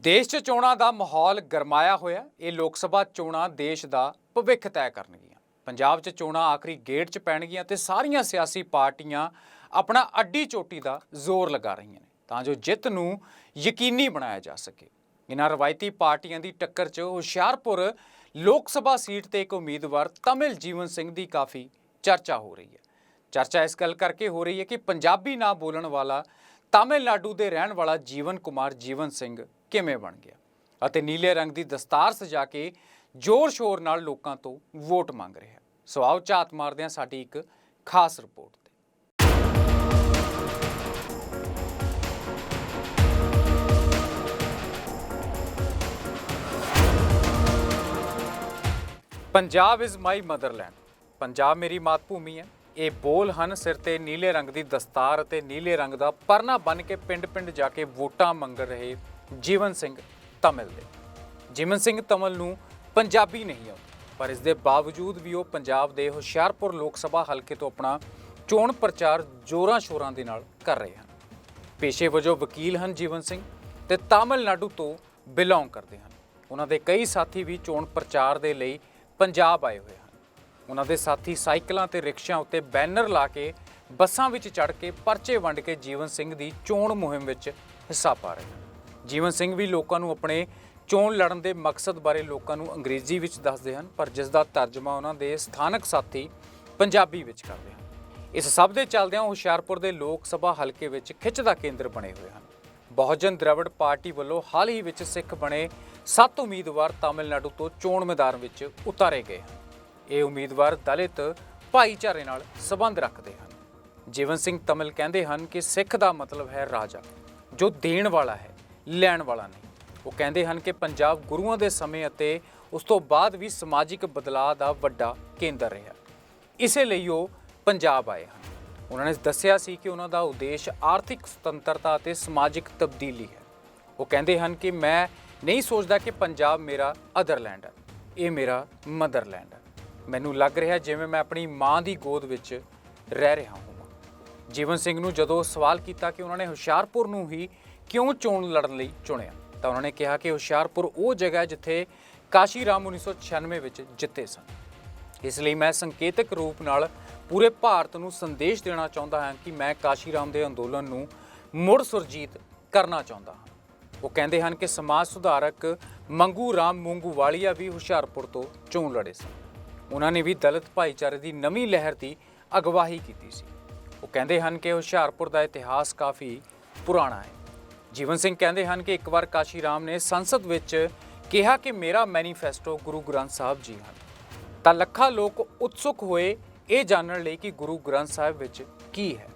ਦੇਸ਼ 'ਚ ਚੋਣਾਂ ਦਾ ਮਾਹੌਲ ਗਰਮਾਇਆ ਹੋਇਆ, ਇਹ ਲੋਕ ਸਭਾ ਚੋਣਾਂ ਦੇਸ਼ ਦਾ ਭਵਿੱਖ ਤੈਅ ਕਰਨਗੀਆਂ। ਪੰਜਾਬ 'ਚ ਚੋਣਾਂ ਆਖਰੀ ਗੇੜ 'ਚ ਪੈਣਗੀਆਂ ਤੇ ਸਾਰੀਆਂ ਸਿਆਸੀ ਪਾਰਟੀਆਂ ਆਪਣਾ ਅੱਡੀ ਚੋਟੀ ਦਾ ਜ਼ੋਰ ਲਗਾ ਰਹੀਆਂ ਨੇ, ਤਾਂ ਜੋ ਜਿੱਤ ਨੂੰ ਯਕੀਨੀ ਬਣਾਇਆ ਜਾ ਸਕੇ। ਇਹਨਾਂ ਰਵਾਇਤੀ ਪਾਰਟੀਆਂ ਦੀ ਟੱਕਰ 'ਚ ਹੁਸ਼ਿਆਰਪੁਰ ਲੋਕ ਸਭਾ ਸੀਟ ਤੇ ਇੱਕ ਉਮੀਦਵਾਰ ਤਮਿਲ ਜੀਵਨ ਸਿੰਘ ਦੀ ਕਾਫੀ ਚਰਚਾ ਹੋ ਰਹੀ ਹੈ। ਚਰਚਾ ਇਸ ਗੱਲ ਕਰਕੇ ਹੋ ਰਹੀ ਹੈ ਕਿ ਪੰਜਾਬੀ ਨਾ ਬੋਲਣ ਵਾਲਾ ਤਾਮਿਲਨਾਡੂ ਦੇ ਰਹਿਣ ਵਾਲਾ ਜੀਵਨ ਕੁਮਾਰ ਜੀਵਨ ਸਿੰਘ ਕਿਵੇਂ ਬਣ ਗਿਆ? ਅਤੇ ਨੀਲੇ ਰੰਗ ਦੀ ਦਸਤਾਰ ਸਜਾ ਕੇ ਜ਼ੋਰ-ਸ਼ੋਰ ਨਾਲ ਲੋਕਾਂ ਤੋਂ ਵੋਟ ਮੰਗ ਰਿਹਾ ਸੋ ਆਓ ਝਾਤ ਮਾਰਦੇ ਹਾਂ ਸਾਡੀ ਇੱਕ ਖਾਸ ਰਿਪੋਰਟ ਤੇ। Punjab is my motherland Punjab ਮੇਰੀ ਮਾਤ ਭੂਮੀ ਹੈ। ਇਹ ਬੋਲ ਹਨ, ਸਿਰ ਤੇ ਨੀਲੇ ਰੰਗ ਦੀ ਦਸਤਾਰ ਅਤੇ ਨੀਲੇ ਰੰਗ ਦਾ ਪਰਨਾ ਬਨ ਕੇ ਪਿੰਡ-ਪਿੰਡ ਜਾ ਕੇ ਵੋਟਾਂ ਮੰਗ ਰਹੇ ਜੀਵਨ ਸਿੰਘ ਤਮਿਲ ਦੇ। ਜੀਵਨ ਸਿੰਘ ਤਮਿਲ ਨੂੰ ਪੰਜਾਬੀ ਨਹੀਂ ਆਉਂਦੀ, ਪਰ ਇਸ ਦੇ ਬਾਵਜੂਦ ਵੀ ਉਹ ਪੰਜਾਬ ਦੇ ਹੁਸ਼ਿਆਰਪੁਰ ਲੋਕ ਸਭਾ ਹਲਕੇ ਤੋਂ ਆਪਣਾ ਚੋਣ ਪ੍ਰਚਾਰ ਜ਼ੋਰਾਂ ਸ਼ੋਰਾਂ ਦੇ ਨਾਲ ਕਰ ਰਹੇ ਹਨ। ਪੇਸ਼ੇ ਵਜੋਂ ਵਕੀਲ ਹਨ ਜੀਵਨ ਸਿੰਘ ਤੇ ਤਾਮਿਲਨਾਡੂ ਤੋਂ ਬਿਲੋਂਗ ਕਰਦੇ ਹਨ। ਉਹਨਾਂ ਦੇ ਕਈ ਸਾਥੀ ਵੀ ਚੋਣ ਪ੍ਰਚਾਰ ਦੇ ਲਈ ਪੰਜਾਬ ਆਏ ਹੋਏ ਹਨ। ਉਹਨਾਂ ਦੇ ਸਾਥੀ ਸਾਈਕਲਾਂ ਤੇ ਰਿਕਸ਼ਿਆਂ ਉੱਤੇ ਬੈਨਰ ਲਾ ਕੇ ਬੱਸਾਂ ਵਿੱਚ ਚੜ੍ਹ ਕੇ ਪਰਚੇ ਵੰਡ ਕੇ ਜੀਵਨ ਸਿੰਘ ਦੀ ਚੋਣ ਮੁਹਿੰਮ ਵਿੱਚ ਹਿੱਸਾ ਪਾ ਰਹੇ ਹਨ। ਜੀਵਨ ਸਿੰਘ ਵੀ ਲੋਕਾਂ ਨੂੰ ਆਪਣੇ ਚੋਣ ਲੜਨ ਦੇ ਮਕਸਦ ਬਾਰੇ ਲੋਕਾਂ ਨੂੰ ਅੰਗਰੇਜ਼ੀ ਵਿੱਚ ਦੱਸਦੇ ਹਨ, ਪਰ ਜਿਸ ਦਾ ਤਰਜਮਾ ਉਹਨਾਂ ਦੇ ਸਥਾਨਕ ਸਾਥੀ ਪੰਜਾਬੀ ਵਿੱਚ ਕਰਦੇ ਹਨ। ਇਸ ਸਭ ਦੇ ਚੱਲਦਿਆਂ ਹੁਸ਼ਿਆਰਪੁਰ ਦੇ ਲੋਕ ਸਭਾ ਹਲਕੇ ਵਿੱਚ ਖਿੱਚ ਦਾ ਕੇਂਦਰ ਬਣੇ ਹੋਏ ਹਨ। ਬਹੁਜਨ ਦ੍ਰਵਿੜ ਪਾਰਟੀ ਵੱਲੋਂ ਹਾਲ ਹੀ ਵਿੱਚ ਸਿੱਖ ਬਣੇ ਸੱਤ ਉਮੀਦਵਾਰ ਤਾਮਿਲਨਾਡੂ ਤੋਂ ਚੋਣ ਮੈਦਾਨ ਵਿੱਚ ਉਤਾਰੇ ਗਏ ਹਨ। ਇਹ ਉਮੀਦਵਾਰ ਦਲਿਤ ਭਾਈਚਾਰੇ ਨਾਲ ਸੰਬੰਧ ਰੱਖਦੇ ਹਨ। ਜੀਵਨ ਸਿੰਘ ਤਮਿਲ ਕਹਿੰਦੇ ਹਨ ਕਿ ਸਿੱਖ ਦਾ ਮਤਲਬ ਹੈ ਰਾਜਾ, ਜੋ ਦੇਣ ਵਾਲਾ ਹੈ, ਲੈਣ ਵਾਲਾ ਨਹੀਂ। ਉਹ ਕਹਿੰਦੇ ਹਨ ਕਿ ਪੰਜਾਬ ਗੁਰੂਆਂ ਦੇ ਸਮੇਂ ਅਤੇ ਉਸ ਤੋਂ ਬਾਅਦ ਵੀ ਸਮਾਜਿਕ ਬਦਲਾਅ ਦਾ ਵੱਡਾ ਕੇਂਦਰ ਰਿਹਾ। ਇਸੇ ਲਈ ਉਹ ਪੰਜਾਬ ਆਏ ਹਨ। ਉਹਨਾਂ ਨੇ ਦੱਸਿਆ ਸੀ ਕਿ ਉਹਨਾਂ ਦਾ ਉਦੇਸ਼ ਆਰਥਿਕ ਸੁਤੰਤਰਤਾ ਅਤੇ ਸਮਾਜਿਕ ਤਬਦੀਲੀ ਹੈ। ਉਹ ਕਹਿੰਦੇ ਹਨ ਕਿ ਮੈਂ ਨਹੀਂ ਸੋਚਦਾ ਕਿ ਪੰਜਾਬ ਮੇਰਾ ਅਦਰਲੈਂਡ ਹੈ, ਇਹ ਮੇਰਾ ਮਦਰਲੈਂਡ ਹੈ। ਮੈਨੂੰ ਲੱਗ ਰਿਹਾ ਜਿਵੇਂ ਮੈਂ ਆਪਣੀ ਮਾਂ ਦੀ ਗੋਦ ਵਿੱਚ ਰਹਿ ਰਿਹਾ ਹਾਂ ਜੀਵਨ ਸਿੰਘ ਨੂੰ ਜਦੋਂ ਸਵਾਲ ਕੀਤਾ ਕਿ ਉਹਨਾਂ ਨੇ ਹੁਸ਼ਿਆਰਪੁਰ ਨੂੰ ਹੀ ਕਿਉਂ ਚੋਣ ਲੜਨ ਲਈ ਚੁਣਿਆ, ਤਾਂ ਉਹਨਾਂ ਨੇ ਕਿਹਾ ਕਿ ਹੁਸ਼ਿਆਰਪੁਰ ਉਹ ਜਗ੍ਹਾ ਹੈ ਜਿੱਥੇ ਕਾਸ਼ੀ ਰਾਮ 1996 ਵਿੱਚ ਜਿੱਤੇ ਸਨ। ਇਸ ਲਈ ਮੈਂ ਸੰਕੇਤਕ ਰੂਪ ਨਾਲ ਪੂਰੇ ਭਾਰਤ ਨੂੰ ਸੰਦੇਸ਼ ਦੇਣਾ ਚਾਹੁੰਦਾ ਹਾਂ ਕਿ ਮੈਂ ਕਾਸ਼ੀ ਰਾਮ ਦੇ ਅੰਦੋਲਨ ਨੂੰ ਮੁੜ ਸੁਰਜੀਤ ਕਰਨਾ ਚਾਹੁੰਦਾ ਹਾਂ। ਉਹ ਕਹਿੰਦੇ ਹਨ ਕਿ ਸਮਾਜ ਸੁਧਾਰਕ ਮੰਗੂ ਰਾਮ ਮੂੰਗੂ ਵਾਲੀਆ ਵੀ ਹੁਸ਼ਿਆਰਪੁਰ ਤੋਂ ਚੋਣ ਲੜੇ ਸਨ। ਉਹਨਾਂ ਨੇ ਵੀ ਦਲਿਤ ਭਾਈਚਾਰੇ ਦੀ ਨਵੀਂ ਲਹਿਰ ਦੀ ਅਗਵਾਹੀ ਕੀਤੀ ਸੀ। ਉਹ ਕਹਿੰਦੇ ਹਨ ਕਿ ਹੁਸ਼ਿਆਰਪੁਰ ਦਾ ਇਤਿਹਾਸ ਕਾਫੀ ਪੁਰਾਣਾ ਹੈ। ਜੀਵਨ ਸਿੰਘ ਕਹਿੰਦੇ ਹਨ ਕਿ ਇੱਕ ਵਾਰ ਕਾਸ਼ੀ ਰਾਮ ਨੇ ਸੰਸਦ ਵਿੱਚ ਕਿਹਾ ਕਿ ਮੇਰਾ ਮੈਨੀਫੈਸਟੋ ਗੁਰੂ ਗ੍ਰੰਥ ਸਾਹਿਬ ਜੀ ਹਨ। ਤਾਂ ਲੱਖਾਂ ਲੋਕ ਉਤਸੁਕ ਹੋਏ ਇਹ ਜਾਣਨ ਲਈ ਕਿ ਗੁਰੂ ਗ੍ਰੰਥ ਸਾਹਿਬ ਵਿੱਚ ਕੀ ਹੈ।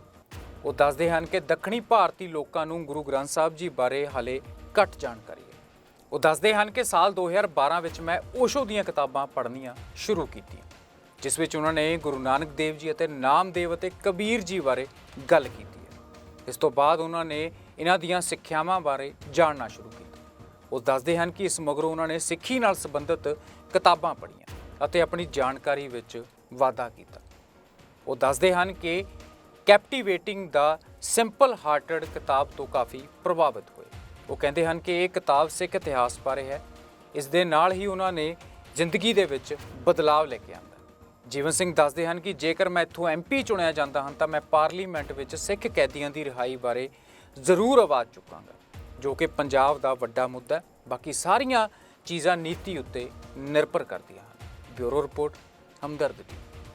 ਉਹ ਦੱਸਦੇ ਹਨ ਕਿ ਦੱਖਣੀ ਭਾਰਤੀ ਲੋਕਾਂ ਨੂੰ ਗੁਰੂ ਗ੍ਰੰਥ ਸਾਹਿਬ ਜੀ ਬਾਰੇ ਹਾਲੇ ਘੱਟ ਜਾਣਕਾਰੀ ਉਹ ਦੱਸਦੇ ਹਨ ਕਿ ਸਾਲ 2012 ਵਿੱਚ ਮੈਂ ਓਸ਼ੋ ਦੀਆਂ ਕਿਤਾਬਾਂ ਪੜ੍ਹਨੀਆਂ ਸ਼ੁਰੂ ਕੀਤੀਆਂ, ਜਿਸ ਵਿੱਚ ਉਹਨਾਂ ਨੇ ਗੁਰੂ ਨਾਨਕ ਦੇਵ ਜੀ ਅਤੇ ਨਾਮਦੇਵ ਅਤੇ ਕਬੀਰ ਜੀ ਬਾਰੇ ਗੱਲ ਕੀਤੀ ਹੈ। ਇਸ ਤੋਂ ਬਾਅਦ ਉਹਨਾਂ ਨੇ ਇਹਨਾਂ ਦੀਆਂ ਸਿੱਖਿਆਵਾਂ ਬਾਰੇ ਜਾਣਨਾ ਸ਼ੁਰੂ ਕੀਤਾ। ਉਹ ਦੱਸਦੇ ਹਨ ਕਿ ਇਸ ਮਗਰੋਂ ਉਹਨਾਂ ਨੇ ਸਿੱਖੀ ਨਾਲ ਸੰਬੰਧਿਤ ਕਿਤਾਬਾਂ ਪੜ੍ਹੀਆਂ ਅਤੇ ਆਪਣੀ ਜਾਣਕਾਰੀ ਵਿੱਚ ਵਾਧਾ ਕੀਤਾ। ਉਹ ਦੱਸਦੇ ਹਨ ਕਿ ਕੈਪਟੀਵੇਟਿੰਗ ਦਾ ਸਿੰਪਲ ਹਾਰਟਡ ਕਿਤਾਬ ਤੋਂ ਕਾਫੀ ਪ੍ਰਭਾਵਿਤ ਹੋਏ ਉਹ ਕਹਿੰਦੇ ਹਨ ਕਿ ਇਹ ਕਿਤਾਬ ਸਿੱਖ ਇਤਿਹਾਸ ਬਾਰੇ ਹੈ। ਇਸ ਦੇ ਨਾਲ ਹੀ ਉਹਨਾਂ ਨੇ ਜ਼ਿੰਦਗੀ ਦੇ ਵਿੱਚ ਬਦਲਾਅ ਲੈ ਕੇ ਆਂਦਾ। ਜੀਵਨ ਸਿੰਘ ਦੱਸਦੇ ਹਨ ਕਿ ਜੇਕਰ ਮੈਂ ਇੱਥੋਂ ਐਮਪੀ ਚੁਣਿਆ ਜਾਂਦਾ ਹਾਂ ਤਾਂ ਮੈਂ ਪਾਰਲੀਮੈਂਟ ਵਿੱਚ ਸਿੱਖ ਕੈਦੀਆਂ ਦੀ ਰਿਹਾਈ ਬਾਰੇ ਜ਼ਰੂਰ ਆਵਾਜ਼ ਚੁੱਕਾਂਗਾ, ਜੋ ਕਿ ਪੰਜਾਬ ਦਾ ਵੱਡਾ ਮੁੱਦਾ ਹੈ। ਬਾਕੀ ਸਾਰੀਆਂ ਚੀਜ਼ਾਂ ਨੀਤੀ ਉੱਤੇ ਨਿਰਭਰ ਕਰਦੀਆਂ ਹਨ। ਬਿਊਰੋ ਰਿਪੋਰਟ, ਹਮਦਰਦ ਦੀ